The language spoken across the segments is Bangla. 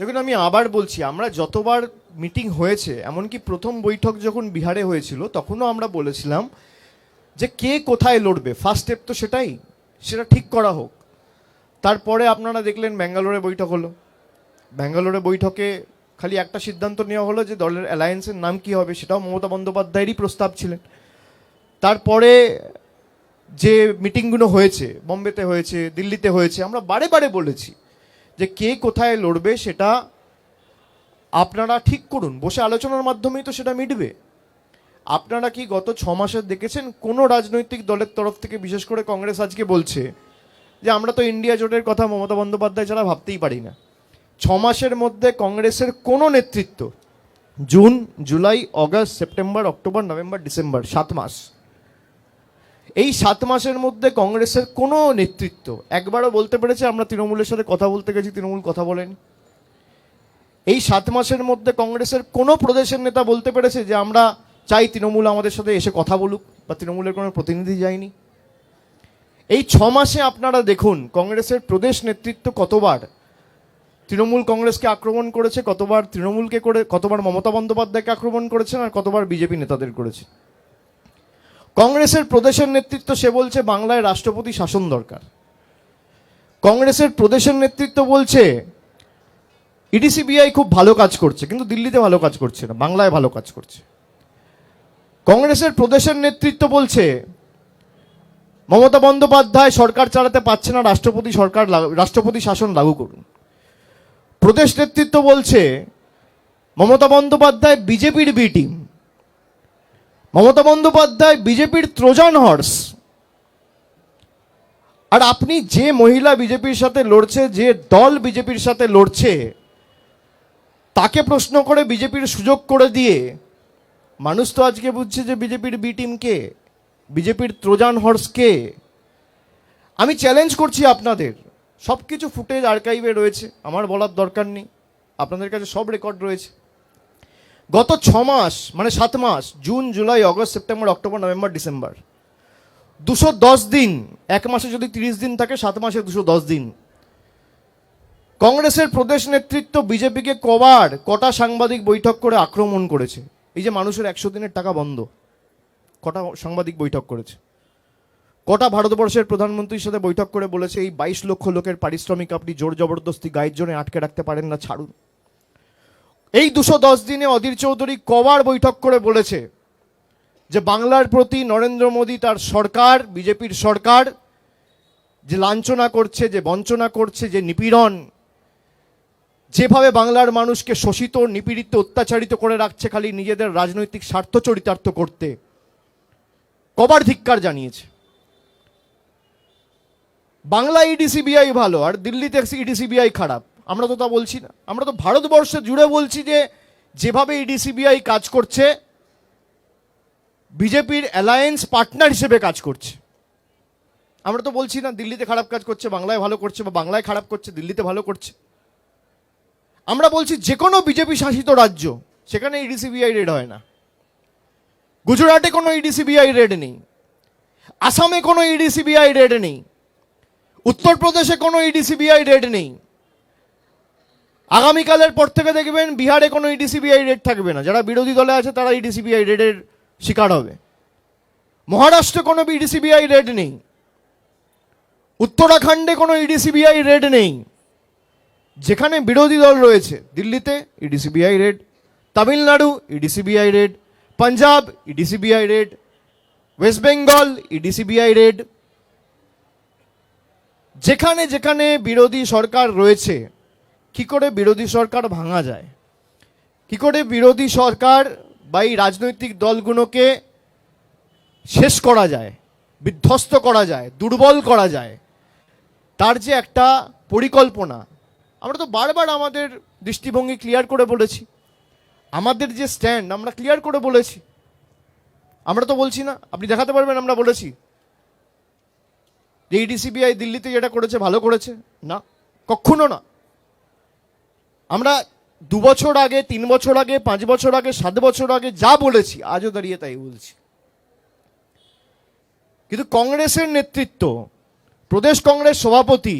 দেখুন, আমি আবার বলছি, আমরা যতবার মিটিং হয়েছে, এমনকি প্রথম বৈঠক যখন বিহারে হয়েছিল, তখনও আমরা বলেছিলাম যে কে কোথায় লড়বে। ফার্স্ট স্টেপ তো সেটাই, সেটা ঠিক করা হোক। তারপরে আপনারা দেখলেন ব্যাঙ্গালোরে বৈঠক হলো। ব্যাঙ্গালোরে বৈঠকে খালি একটা সিদ্ধান্ত নেওয়া হলো যে দলের অ্যালায়েন্সের নাম কি হবে, সেটাও মমতা বন্দ্যোপাধ্যায়েরই প্রস্তাব ছিলেন। তারপরে যে মিটিংগুলো হয়েছে, বম্বেতে হয়েছে, দিল্লিতে হয়েছে, আমরা বারে বারে বলেছি যে কে কোথায় লড়বে সেটা আপনারা ঠিক করুন। বসে আলোচনার মাধ্যমেই তো সেটা মিটবে। আপনারা কি গত ছ মাসে দেখেছেন কোনো রাজনৈতিক দলের তরফ থেকে, বিশেষ করে কংগ্রেস আজকে বলছে যে আমরা তো ইন্ডিয়া জোটের কথা মমতা বন্দ্যোপাধ্যায় ছাড়া ভাবতেই পারি না। ছ মাসের মধ্যে কংগ্রেসের কোনো নেতৃত্ব, June, July, August, September, October, November, December, সাত মাস এই সাত মাসের মধ্যে কংগ্রেসের কোনো নেতৃত্ব, একবারও বলতে পেরেছে, আমরা তৃণমূলের সাথে কথা বলতে গেছি, তৃণমূল কথা বলেনি। এই সাত মাসের মধ্যে কংগ্রেসের কোনো প্রদেশের নেতা বলতে পেরেছে যে, আমরা চাই তৃণমূল আমাদের সাথে এসে কথা বলুক, বা তৃণমূলের কোনো প্রতিনিধি যায়নি। এই ছ মাসে আপনারা দেখুন, কংগ্রেসের প্রদেশ নেতৃত্ব কতবার তৃণমূল কংগ্রেসকে আক্রমণ করেছে, কতবার তৃণমূলকে করে, কতবার মমতা বন্দ্যোপাধ্যায়কে আক্রমণ করেছেন, আর কতবার বিজেপি নেতাদের করেছে। কংগ্রেসের প্রদেশের নেতৃত্ব, সে বলছে বাংলায় রাষ্ট্রপতি শাসন দরকার। কংগ্রেসের প্রদেশের নেতৃত্ব বলছে ইডিসিবিআই খুব ভালো কাজ করছে, কিন্তু দিল্লিতে ভালো কাজ করছে না, বাংলায় ভালো কাজ করছে। কংগ্রেসের প্রদেশের নেতৃত্ব বলছে, মমতা বন্দ্যোপাধ্যায় সরকার চালাতে পারছে না, রাষ্ট্রপতি সরকার রাষ্ট্রপতি শাসন লাগু করুন। প্রদেশ নেতৃত্ব বলছে, মমতা বন্দ্যোপাধ্যায় বিজেপির বি টিম মমতা বন্দ্যোপাধ্যায় বিজেপির ট্রোজান হর্স। আর আপনি যে মহিলা বিজেপির সাথে লড়ছে, যে দল বিজেপির সাথে লড়ছে, তাকে প্রশ্ন করে বিজেপির সুযোগ করে দিয়ে, মানুষ তো আজকে বুঝছে যে বিজেপির বি টিম কে, বিজেপির ট্রোজান হর্স কে। আমি চ্যালেঞ্জ করছি আপনাদের। সব কিছু ফুটেজ আর্কাইভে রয়েছে। আমার বলার দরকার নেই। আপনাদের কাছে সব রেকর্ড রয়েছে। গত ছ মাস মানে সাত মাস, June, July, August, September, October, November, December. দুশো দশ দিন, এক মাসে যদি তিরিশ দিন থাকে, সাত মাসে দুশো দশ দিন। কংগ্রেসের প্রদেশ নেতৃত্ব বিজেপিকে কবার কটা সাংবাদিক বৈঠক করে আক্রমণ করেছে। এই যে মানুষের একশো দিনের টাকা বন্ধ, কটা সাংবাদিক বৈঠক করেছে। কটা ভারতবর্ষের প্রধানমন্ত্রীর সাথে বৈঠক করে বলেছে, এই বাইশ লক্ষ লোকের পারিশ্রমিক আপনি জোর জবরদস্তি গায়ের জন্য আটকে রাখতে পারেন না, ছাড়ুন। এই দুশো দশ দিনে অধীর চৌধুরী কবার বৈঠক করে বলেছে যে বাংলার প্রতি নরেন্দ্র মোদী তার সরকার, বিজেপির সরকার, যে লাঞ্ছনা করছে, যে বঞ্চনা করছে, যে নিপীড়ন, যেভাবে বাংলার মানুষকে শোষিত, নিপীড়িত, অত্যাচারিত করে রাখছে খালি নিজেদের রাজনৈতিক স্বার্থ চরিতার্থ করতে, কবার ধিক্কার জানিয়েছে। বাংলা ইডিসিবিআই ভালো, আর দিল্লিতে ইডিসিবিআই খারাপ। আমরা তো তা বলছি না। আমরা তো ভারতবর্ষে জুড়ে বলছি যে, যেভাবে ইডিসিবিআই কাজ করছে, বিজেপির অ্যালায়েন্স পার্টনার হিসেবে কাজ করছে। আমরা তো বলছি না, দিল্লিতে খারাপ কাজ করছে, বাংলায় ভালো করছে, বা বাংলায় খারাপ করছে, দিল্লিতে ভালো করছে। আমরা বলছি যে কোনো বিজেপি শাসিত রাজ্য, সেখানে ইডিসিবিআই রেড হয় না। গুজরাটে কোনো ইডিসিবিআই রেড নেই। আসামে কোনো ইডিসিবিআই রেড নেই। উত্তরপ্রদেশে কোনো ইডিসিবিআই রেড নেই। আগামীকালের পর থেকে দেখবেন বিহারে কোনো ইডিসিবিআই রেড থাকবে না। যারা বিরোধী দলে আছে, তারা ইডিসিবিআই রেডের শিকার হবে। মহারাষ্ট্রে কোনো ইডিসিবিআই রেড নেই। উত্তরাখণ্ডে কোনো ইডিসিবিআই রেড নেই। যেখানে বিরোধী দল রয়েছে, দিল্লিতে ED CBI raid Tamil Nadu ED CBI raid Punjab ED CBI raid West Bengal ED CBI raid যেখানে যেখানে বিরোধী সরকার রয়েছে কি করে বিরোধী সরকার ভাঙা যায়? কি করে বিরোধী সরকার বা এই রাজনৈতিক দলগুলোকে শেষ করা যায়, বিধ্বস্ত করা যায়, দুর্বল করা যায়? তার যে একটা পরিকল্পনা, আমরা তো বারবার আমাদের দৃষ্টিভঙ্গি ক্লিয়ার করে বলেছি। আমাদের যে স্ট্যান্ড আমরা ক্লিয়ার করে বলেছি। আমরা তো বলছি না, আপনি দেখাতে পারবেন, আমরা বলেছি। যে ইডিসিবিআই দিল্লিতে যেটা করেছে, ভালো করেছে? না কখনো না। আমরা দু বছর আগে, তিন বছর আগে, পাঁচ বছর আগে, সাত বছর আগে যা বলেছি, আজও দাঁড়িয়ে তাই বলছি। কিন্তু কংগ্রেসের নেতৃত্ব, প্রদেশ কংগ্রেস সভাপতি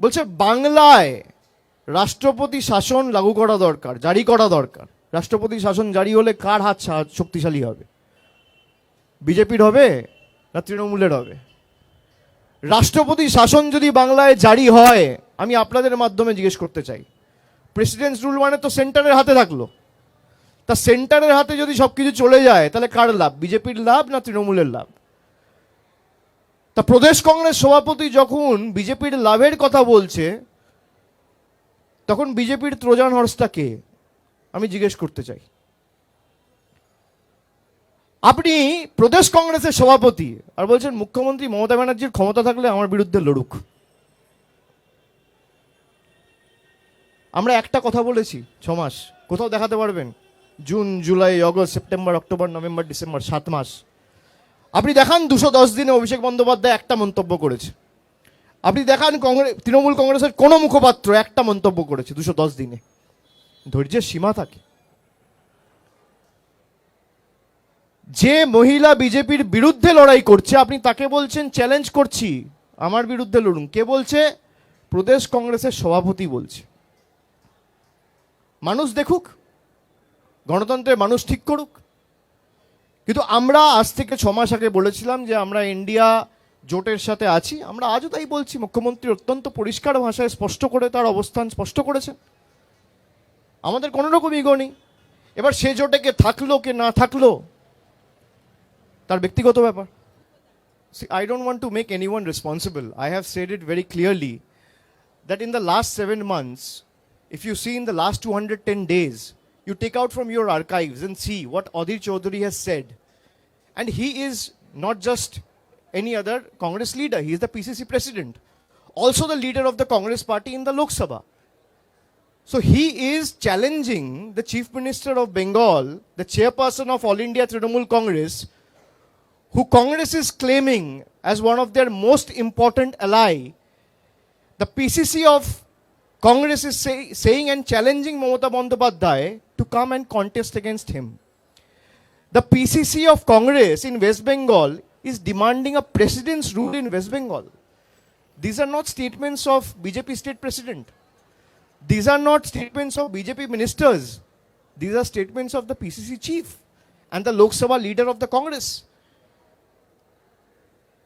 বলছে, বাংলায় রাষ্ট্রপতি শাসন লাগু করা দরকার, জারি করা দরকার। রাষ্ট্রপতি শাসন জারি হলে কার হাত শক্তিশালী হবে? বিজেপির হবে না তৃণমূলের হবে? রাষ্ট্রপতি শাসন যদি বাংলায় জারি হয়, আমি আপনাদের মাধ্যমে জিজ্ঞেস করতে চাই। প্রেসিডেন্ট রুল মানে তো সেন্টারের হাতে থাকল। তা সেন্টারের হাতে যদি সব কিছু চলে যায়, তাহলে কার লাভ? বিজেপির লাভ না তৃণমূলের লাভ? তা প্রদেশ কংগ্রেস সভাপতি যখন বিজেপির লাভের কথা বলছে, তখন বিজেপির ত্রোজান হর্সটা কে? আমি জিজ্ঞেস করতে চাই। আপনি প্রদেশ কংগ্রেসের সভাপতি আর বলছেন মুখ্যমন্ত্রী মমতা ব্যানার্জির ক্ষমতা থাকলে আমার বিরুদ্ধে লড়ুক। আমরা একটা কথা বলেছি, ছ মাস। কোথাও দেখাতে পারবেন? June, July, August, September, October, November, December, সাত মাস। আপনি দেখান দুশো দশ দিনে অভিষেক বন্দ্যোপাধ্যায় একটা মন্তব্য করেছে। আপনি দেখান কংগ্রেস তৃণমূল কংগ্রেসের কোনো মুখপাত্র একটা মন্তব্য করেছে দুশো দশ দিনে। ধৈর্যের সীমা থাকে। যে মহিলা বিজেপির বিরুদ্ধে লড়াই করছে, আপনি তাকে বলছেন, চ্যালেঞ্জ করছি। আমার বিরুদ্ধে লড়ুন। কে বলছে? প্রদেশ কংগ্রেসের সভাপতি বলছে। মানুষ দেখুক গণতন্ত্রের মানুষ ঠিক করুক। কিন্তু আমরা আজ থেকে ছ মাস আগে বলেছিলাম যে আমরা ইন্ডিয়া জোটের সাথে আছি আমরা আজও তাই বলছি মুখ্যমন্ত্রী অত্যন্ত পরিষ্কার ভাষায় স্পষ্ট করে তার অবস্থান স্পষ্ট করেছেন। আমাদের কোনো রকম ইগো নেই। এবার সে জোটে কে থাকল কে না থাকল তার ব্যক্তিগত ব্যাপার। See, I don't want to make anyone responsible I have said it very clearly that in the last seven months, if you see in the last 210 days, you take out from your archives and see what Adir Chaudhary has said. And he is not just any other Congress leader, he is the PCC president, also the leader of the Congress party in the Lok Sabha. So he is challenging the Chief Minister of Bengal, the chairperson of All India Trinamool Congress, who Congress is claiming as one of their most important ally, the PCC of Congress is say, saying and challenging Mamata Bandyopadhyay to come and contest against him. The PCC of Congress in West Bengal is demanding a president's rule in West Bengal. These are not statements of BJP state president. These are not statements of BJP ministers. These are statements of the PCC chief and the Lok Sabha leader of the Congress.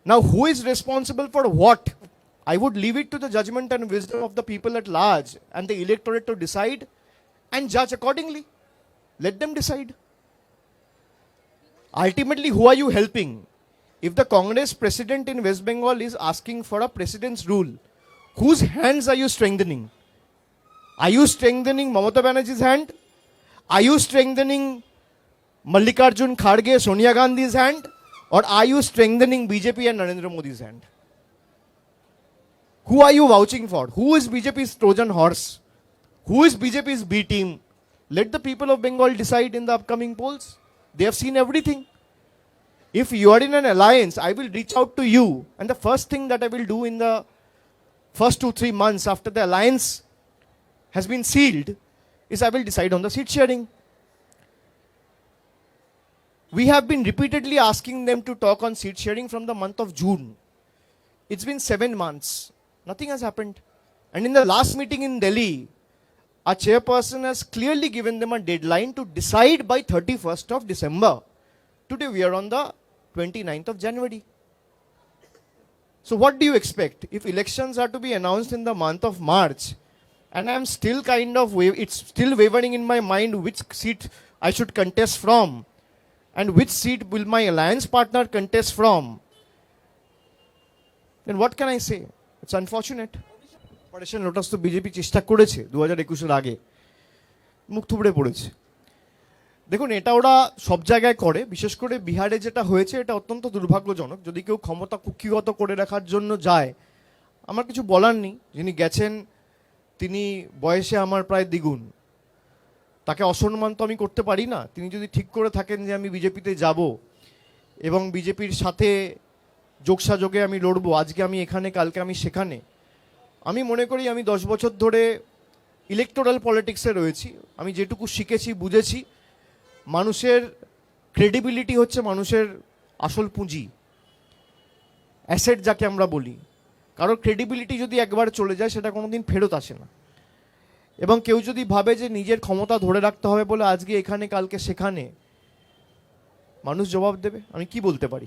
Now, who is responsible for what? I would leave it to the judgment and wisdom of the people at large and the electorate to decide and judge accordingly. Let them decide. Ultimately, who are you helping? If the Congress president in West Bengal is asking for a president's rule, whose hands are you strengthening? Are you strengthening Mamata Banerjee's hand? Are you strengthening Mallikarjun Kharge, Sonia Gandhi's hand? Or are you strengthening BJP and Narendra Modi's hand? Who are you vouching for? Who is BJP's Trojan horse? Who is BJP's B team? Let the people of Bengal decide in the upcoming polls. They have seen everything. If you are in an alliance, I will reach out to you. And the first thing that I will do in the first two, three months after the alliance has been sealed is I will decide on the seat sharing. We have been repeatedly asking them to talk on seat sharing from the month of June. It's been seven months. Nothing has happened. And in the last meeting in Delhi, our chairperson has clearly given them a deadline to decide by 31st of December. Today we are on the 29th of January. So what do you expect? If elections are to be announced in the month of March, and I'm still kind of, wa- it's still wavering in my mind which seat I should contest from, and which seat will my alliance partner contest from, then what can I say? It's unfortunate. Operation lotus তো বিজেপি চেষ্টা করেছে দু হাজার একুশের আগে। মুখ থুবড়ে পড়েছে। দেখুন, এটা ওরা সব জায়গায় করে। বিশেষ করে বিহারে যেটা হয়েছে, এটা অত্যন্ত দুর্ভাগ্যজনক। যদি কেউ ক্ষমতা কুক্ষিগত করে রাখার জন্য যায়, আমার কিছু বলার নেই। যিনি গেছেন, তিনি বয়সে আমার প্রায় দ্বিগুণ। তাকে অসম্মান তো আমি করতে পারি না। তিনি যদি ঠিক করে থাকেন যে আমি বিজেপিতে যাব, এবং বিজেপির সাথে যোগসাযোগে আমি লড়বো, আজকে আমি এখানে, কালকে আমি সেখানে। আমি মনে করি আমি দশ বছর ধরে ইলেকটোরাল পলিটিক্সে রয়েছি, আমি যেটুকু শিখেছি, বুঝেছি, মানুষের ক্রেডিবিলিটি হচ্ছে মানুষের আসল পুঁজি অ্যাসেট যাকে আমরা বলি। কারোর ক্রেডিবিলিটি যদি একবার চলে যায়, সেটা কোনোদিন ফেরত আসে না। এবং কেউ যদি ভাবে যে নিজের ক্ষমতা ধরে রাখতে হবে বলে আজকে এখানে, কালকে সেখানে, মানুষ জবাব দেবে? আমি কি বলতে পারি?